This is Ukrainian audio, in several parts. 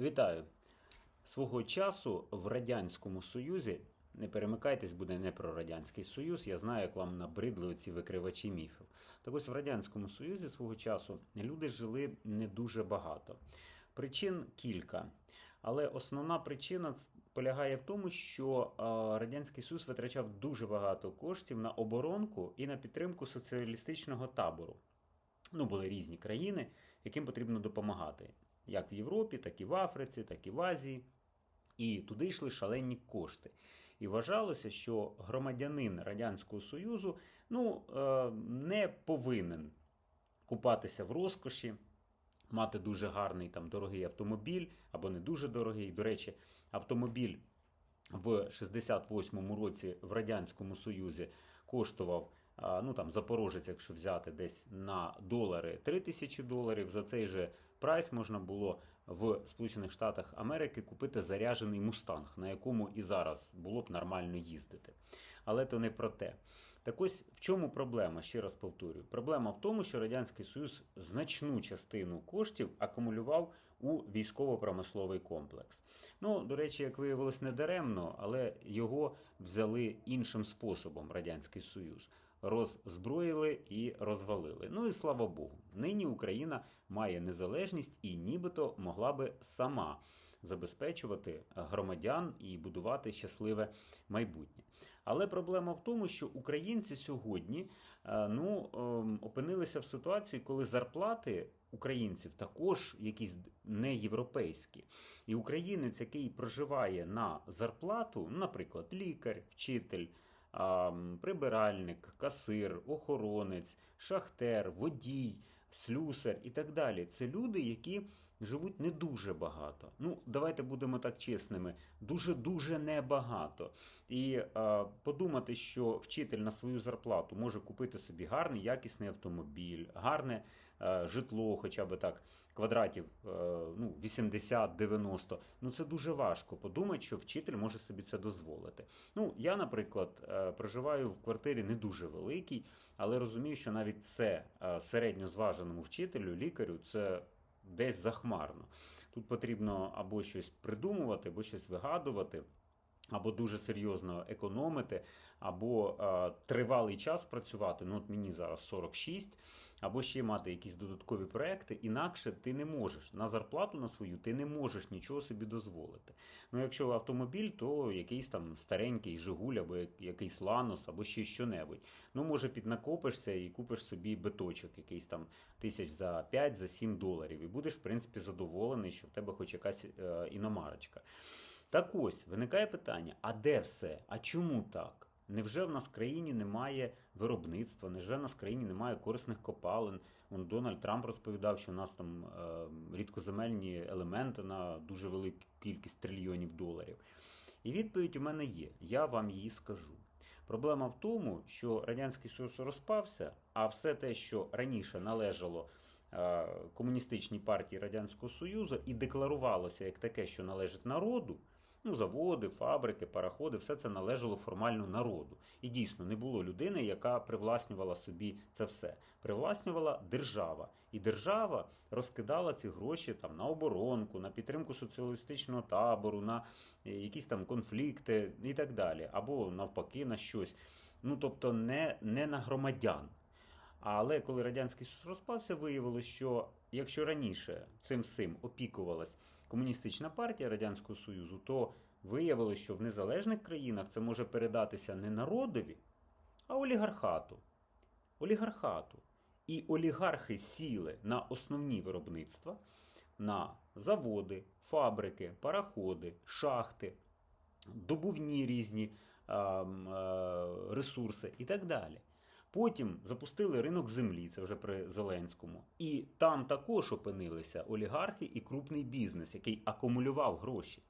Вітаю! Свого часу в Радянському Союзі, не перемикайтесь, буде не про Радянський Союз. Я знаю, як вам набридли оці викривачі міфів. Так ось в Радянському Союзі свого часу люди жили не дуже багато. Причин кілька. Але основна причина полягає в тому, що Радянський Союз витрачав дуже багато коштів на оборонку і на підтримку соціалістичного табору. Ну, були різні країни, яким потрібно допомагати як в Європі, так і в Африці, так і в Азії. І туди йшли шалені кошти. І вважалося, що громадянин Радянського Союзу ну, е, не повинен купатися в розкоші, мати дуже гарний там дорогий автомобіль або не дуже дорогий. До речі, автомобіль в 68-му році в Радянському Союзі коштував. Ну там Запорожець, якщо взяти десь на долари 3 тисячі доларів, за цей же прайс можна було в Сполучених Штатах Америки купити заряджений мустанг, на якому і зараз було б нормально їздити. Але то не про те. Так ось в чому проблема? Ще раз повторюю. Проблема в тому, що Радянський Союз значну частину коштів акумулював у військово-промисловий комплекс. Ну, до речі, як виявилось, не даремно, але його взяли іншим способом Радянський Союз. Роззброїли і розвалили. Ну і слава Богу, нині Україна має незалежність і нібито могла би сама забезпечувати громадян і будувати щасливе майбутнє. Але проблема в тому, що українці сьогодні е, ну, ем, опинилися в ситуації, коли зарплати українців також якісь не європейські. І українець, який проживає на зарплату, наприклад, лікар, вчитель. Прибиральник, касир, охоронець, шахтер, водій, слюсар і так далі. Це люди, які живуть не дуже багато. Ну, давайте будемо так чесними, дуже-дуже небагато. І е, подумати, що вчитель на свою зарплату може купити собі гарний якісний автомобіль, гарне е, житло, хоча б так, квадратів е, ну, 80-90. Ну це дуже важко подумати, що вчитель може собі це дозволити. Ну, я, наприклад, е, проживаю в квартирі не дуже великій, але розумію, що навіть це е, середньозваженому вчителю, лікарю, це десь захмарно. Тут потрібно або щось придумувати, або щось вигадувати. Або дуже серйозно економити, або е, тривалий час працювати. Ну, от мені зараз 46, або ще мати якісь додаткові проекти. Інакше ти не можеш на зарплату на свою ти не можеш нічого собі дозволити. Ну, якщо автомобіль, то якийсь там старенький Жигуль, або якийсь Ланос, або ще що-небудь. Ну, може, піднакопишся і купиш собі биточок, якийсь там тисяч за 5, за 7 доларів. І будеш, в принципі, задоволений, що в тебе хоч якась е, іномарочка. Так ось виникає питання: а де все? А чому так? Невже в нас в країні немає виробництва? Невже в нас в країні немає корисних копалин? Вон Дональд Трамп розповідав, що у нас там е, рідкоземельні елементи на дуже велику кількість трильйонів доларів. І відповідь у мене є. Я вам її скажу. Проблема в тому, що Радянський Союз розпався, а все те, що раніше належало е, комуністичній партії Радянського Союзу і декларувалося як таке, що належить народу. Ну, заводи, фабрики, пароходи, все це належало формально народу. І дійсно не було людини, яка привласнювала собі це все. Привласнювала держава. І держава розкидала ці гроші там на оборонку, на підтримку соціалістичного табору, на е, якісь там конфлікти і так далі. Або навпаки на щось. Ну тобто не, не на громадян. Але коли Радянський Союз розпався, виявилось, що якщо раніше цим всім опікувалась комуністична партія Радянського Союзу, то виявилось, що в незалежних країнах це може передатися не народові, а олігархату. Олігархату. І олігархи сіли на основні виробництва, на заводи, фабрики, пароходи, шахти, добувні різні е, ресурси і так далі. Потім запустили ринок землі, це вже при Зеленському. І там також опинилися олігархи і крупний бізнес, який акумулював гроші.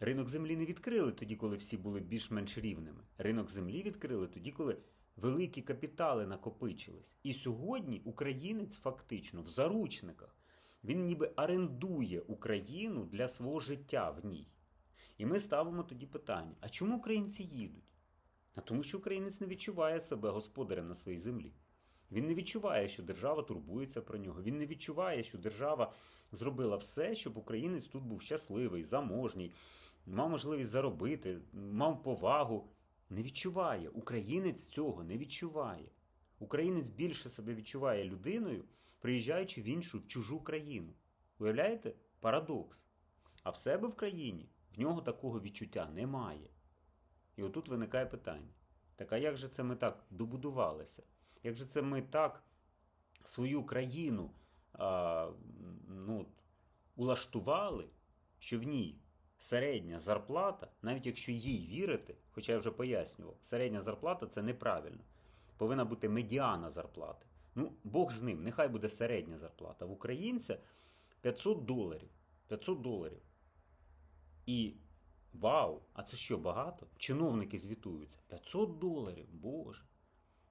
Ринок землі не відкрили тоді, коли всі були більш-менш рівними. Ринок землі відкрили тоді, коли великі капітали накопичились. І сьогодні українець фактично в заручниках. Він ніби орендує Україну для свого життя в ній. І ми ставимо тоді питання: а чому українці їдуть? А тому, що українець не відчуває себе господарем на своїй землі. Він не відчуває, що держава турбується про нього. Він не відчуває, що держава зробила все, щоб українець тут був щасливий, заможній, мав можливість заробити, мав повагу. Не відчуває. Українець цього не відчуває. Українець більше себе відчуває людиною, приїжджаючи в іншу в чужу країну. Уявляєте? Парадокс. А в себе в країні в нього такого відчуття немає. І отут виникає питання: так а як же це ми так добудувалися? Як же це ми так свою країну а, ну, улаштували, що в ній середня зарплата, навіть якщо їй вірити, хоча я вже пояснював, середня зарплата це неправильно. Повинна бути медіана зарплати. Ну, Бог з ним, нехай буде середня зарплата. В українця 500 доларів. 500 доларів. І вау! А це що, багато? Чиновники звітуються. 500 доларів, Боже.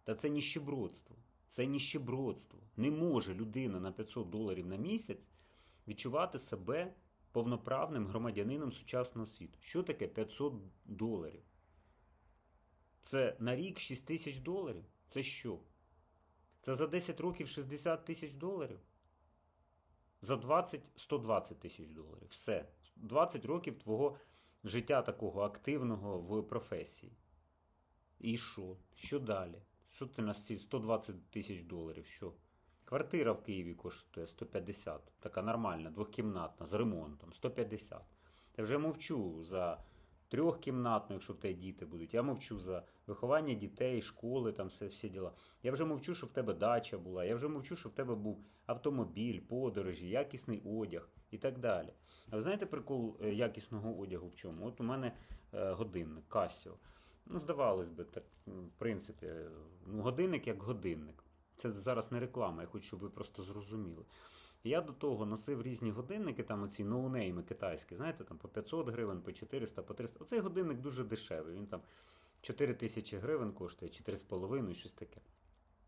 Та це ніщебродство. Це ніщебродство. Не може людина на 500 доларів на місяць відчувати себе повноправним громадянином сучасного світу. Що таке 500 доларів? Це на рік 6 тисяч доларів? Це що? Це за 10 років 60 тисяч доларів? За 20 120 тисяч доларів. Все. 20 років твого життя такого активного в професії. І що? Що далі? Що ти на ці 120 тисяч доларів? Що? Квартира в Києві коштує 150, така нормальна, двохкімнатна, з ремонтом, 150. Я вже мовчу за трьохкімнатну, якщо в тебе діти будуть. Я мовчу за виховання дітей, школи, там все, всі діла. Я вже мовчу, що в тебе дача була. Я вже мовчу, що в тебе був автомобіль, подорожі, якісний одяг і так далі. А ви знаєте прикол е, якісного одягу в чому? От у мене е, годинник Casio. Ну, здавалось би, так, в принципі, е, ну, годинник як годинник. Це зараз не реклама, я хочу, щоб ви просто зрозуміли. Я до того носив різні годинники, там оці ноунейми китайські, знаєте, там по 500 гривень, по 400, по 300. Оцей годинник дуже дешевий. Він там 4 тисячі гривень коштує, 4,5, щось таке.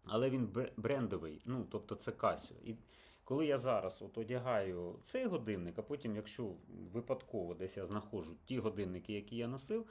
Але він брендовий, ну тобто це Casio. І коли я зараз от одягаю цей годинник, а потім, якщо випадково десь я знаходжу ті годинники, які я носив,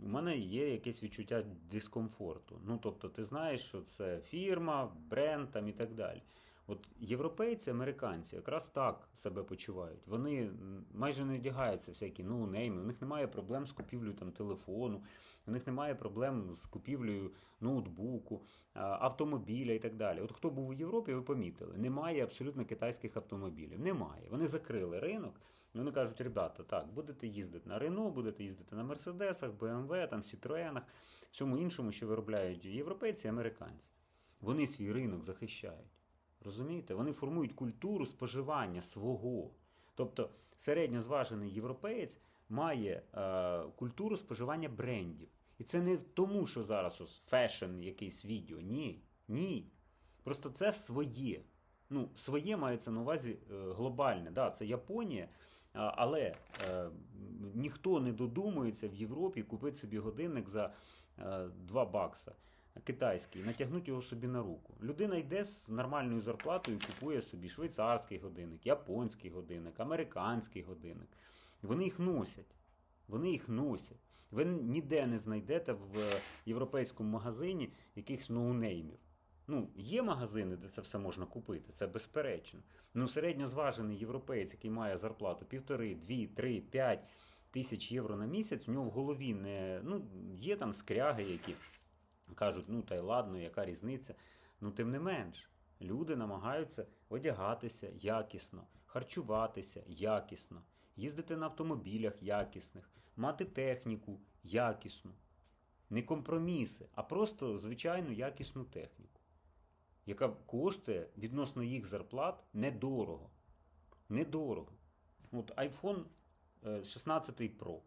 у мене є якесь відчуття дискомфорту. Ну, тобто, ти знаєш, що це фірма, бренд там і так далі. От європейці, американці якраз так себе почувають. Вони майже не одягаються всякі ноунейми, у них немає проблем з купівлею там телефону, у них немає проблем з купівлею ноутбуку, автомобіля і так далі. От хто був у Європі, ви помітили, немає абсолютно китайських автомобілів. Немає. Вони закрили ринок. І вони кажуть, ребята, так, будете їздити на Рено, будете їздити на Мерседесах, BMW, там, Citroenах, всьому іншому, що виробляють європейці і американці. Вони свій ринок захищають. Розумієте? Вони формують культуру споживання свого. Тобто середньозважений європеєць має е, культуру споживання брендів. І це не тому, що зараз ось фешн якийсь відео. Ні. Ні. Просто це своє. Ну, своє мається на увазі е, глобальне. Да, це Японія, а, але е, ніхто не додумується в Європі купити собі годинник за е, 2 бакса китайський, натягнуть його собі на руку. Людина йде з нормальною зарплатою, купує собі швейцарський годинник, японський годинник, американський годинник. Вони їх носять. Вони їх носять. Ви ніде не знайдете в європейському магазині якихось ноунеймів. Ну, є магазини, де це все можна купити, це безперечно. Ну, середньозважений європеєць, який має зарплату півтори, дві, три, п'ять тисяч євро на місяць, у нього в голові не. Ну, є там скряги, які кажуть, ну та й ладно, яка різниця. Ну, тим не менш, люди намагаються одягатися якісно, харчуватися якісно, їздити на автомобілях якісних, мати техніку якісну. Не компроміси, а просто звичайну якісну техніку, яка коштує відносно їх зарплат недорого. Недорого. От iPhone е, 16 Pro.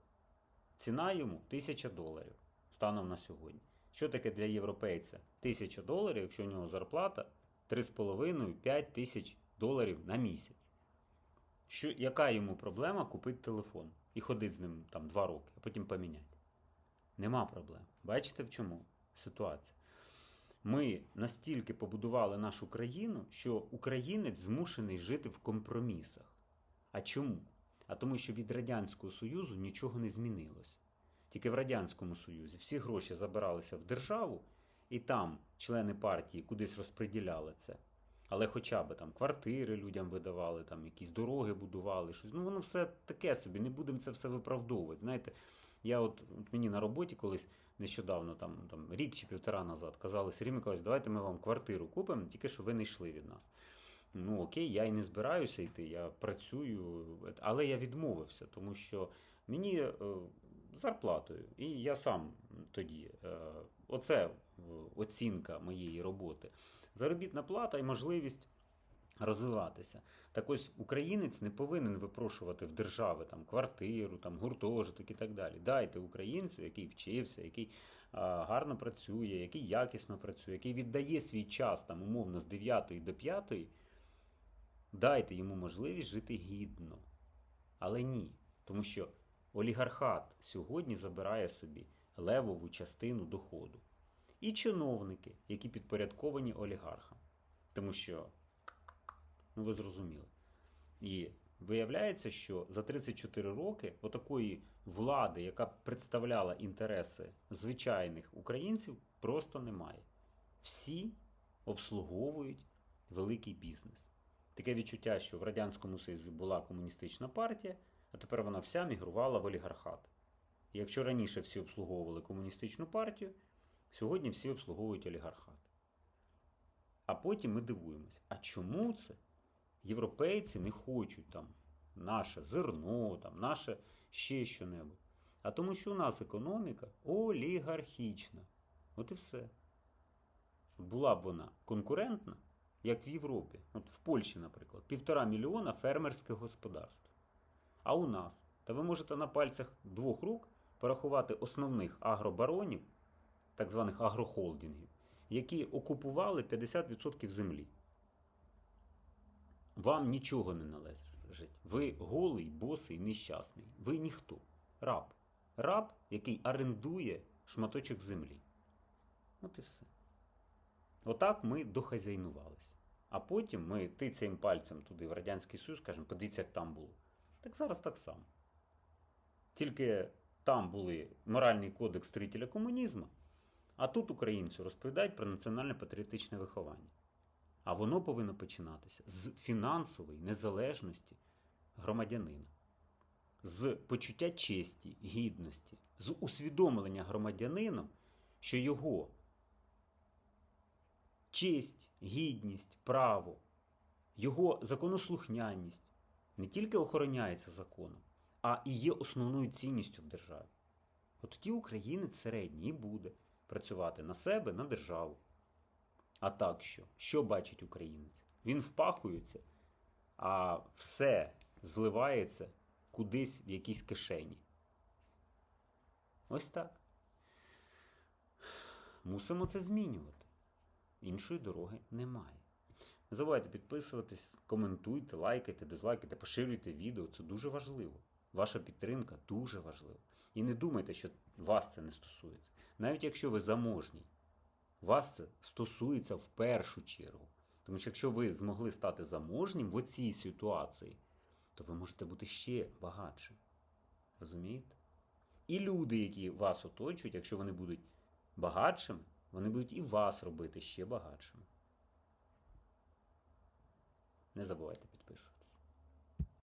Ціна йому 1000 доларів станом на сьогодні. Що таке для європейця? 1000 доларів, якщо у нього зарплата 3,5-5 тисяч доларів на місяць. Що, яка йому проблема купити телефон і ходити з ним там 2 роки, а потім поміняти? Нема проблем. Бачите, в чому ситуація? Ми настільки побудували нашу країну, що українець змушений жити в компромісах. А чому? А тому, що від Радянського Союзу нічого не змінилось. Тільки в Радянському Союзі всі гроші забиралися в державу, і там члени партії кудись розподіляли це. Але хоча б там квартири людям видавали, там якісь дороги будували, щось. Ну воно все таке собі, не будемо це все виправдовувати. Знаєте, я от, от мені на роботі колись нещодавно, там, там рік чи півтора назад, казали, Сергій Миколаївич, давайте ми вам квартиру купимо, тільки що ви не йшли від нас. Ну окей, я і не збираюся йти, я працюю, але я відмовився, тому що мені е, зарплатою, і я сам тоді, е, оце е, оцінка моєї роботи. Заробітна плата і можливість розвиватися. Так ось українець не повинен випрошувати в держави там квартиру, там гуртожиток і так далі. Дайте українцю, який вчився, який а, гарно працює, який якісно працює, який віддає свій час там умовно з 9 до 5, дайте йому можливість жити гідно. Але ні. Тому що олігархат сьогодні забирає собі левову частину доходу. І чиновники, які підпорядковані олігархам. Тому що, ну ви зрозуміли. І виявляється, що за 34 роки отакої влади, яка представляла інтереси звичайних українців, просто немає. Всі обслуговують великий бізнес. Таке відчуття, що в Радянському Союзі була комуністична партія, а тепер вона вся мігрувала в олігархат. І якщо раніше всі обслуговували комуністичну партію, сьогодні всі обслуговують олігархат. А потім ми дивуємося, а чому це європейці не хочуть там наше зерно, там, наше ще що-небудь? А тому, що у нас економіка олігархічна. От і все. Була б вона конкурентна, як в Європі. От в Польщі, наприклад, півтора мільйона фермерських господарств. А у нас, та ви можете на пальцях двох рук порахувати основних агробаронів, так званих агрохолдингів, які окупували 50% землі. Вам нічого не належить. Ви голий, босий, нещасний. Ви ніхто. Раб. Раб, який орендує шматочок землі. От і все. Отак ми дохазяйнувалися. А потім ми тицяємо пальцем туди в Радянський Союз, кажемо, подивіться, як там було. Так зараз так само. Тільки там були моральний кодекс строїтеля комунізму, а тут українцю розповідають про національне патріотичне виховання. А воно повинно починатися з фінансової незалежності громадянина, з почуття честі, гідності, з усвідомлення громадянином, що його честь, гідність, право, його законослухняність не тільки охороняється законом, а і є основною цінністю в державі. От тоді українець середній і буде працювати на себе, на державу. А так що? Що бачить українець? Він впахується, а все зливається кудись в якійсь кишені. Ось так. Мусимо це змінювати. Іншої дороги немає. Не забувайте підписуватись, коментуйте, лайкайте, дизлайкайте, поширюйте відео. Це дуже важливо. Ваша підтримка дуже важлива. І не думайте, що вас це не стосується. Навіть якщо ви заможній, вас це стосується в першу чергу. Тому що якщо ви змогли стати заможнім в оцій ситуації, то ви можете бути ще багатшим. Розумієте? І люди, які вас оточують, якщо вони будуть багатшими, вони будуть і вас робити ще багатшими. Не забувайте підписувати.